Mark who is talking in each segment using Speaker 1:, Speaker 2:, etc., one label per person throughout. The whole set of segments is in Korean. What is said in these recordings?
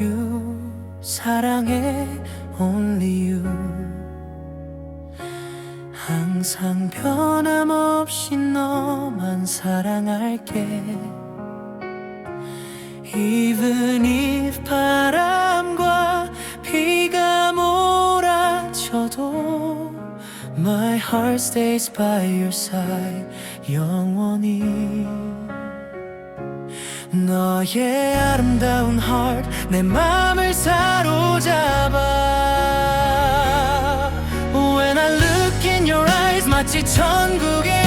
Speaker 1: you 사랑해 only you 항상 변함없이 너만 사랑할게 Even if 바람과 비가 몰아쳐도 My heart stays by your side 영원히 너의 아름다운 heart 내 맘을 사로잡아 When I look in your eyes 마치 천국의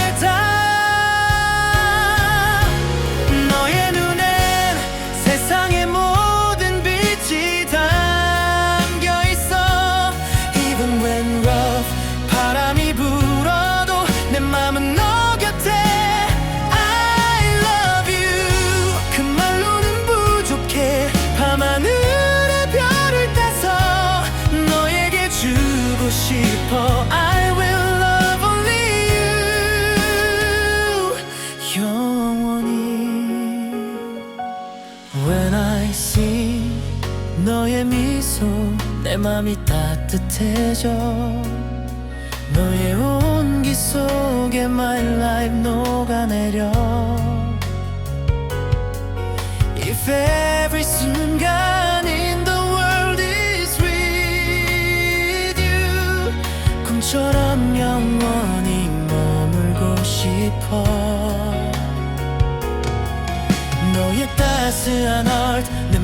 Speaker 1: 너의 미소 내 맘이 따뜻해져. 너의 온기 속에 my life 녹아내려. If every 순간 in the world is with you 꿈처럼 영원히 머물고 싶어. 너의 따스한 heart 내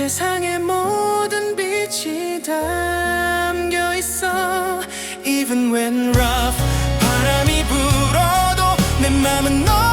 Speaker 1: 세상의 모든 빛이 담겨 있어. Even when rough 바람이 불어도 내 맘은 너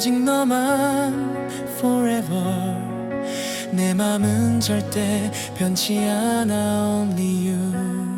Speaker 1: 오직 너만 forever 내 맘은 절대 변치 않아 only you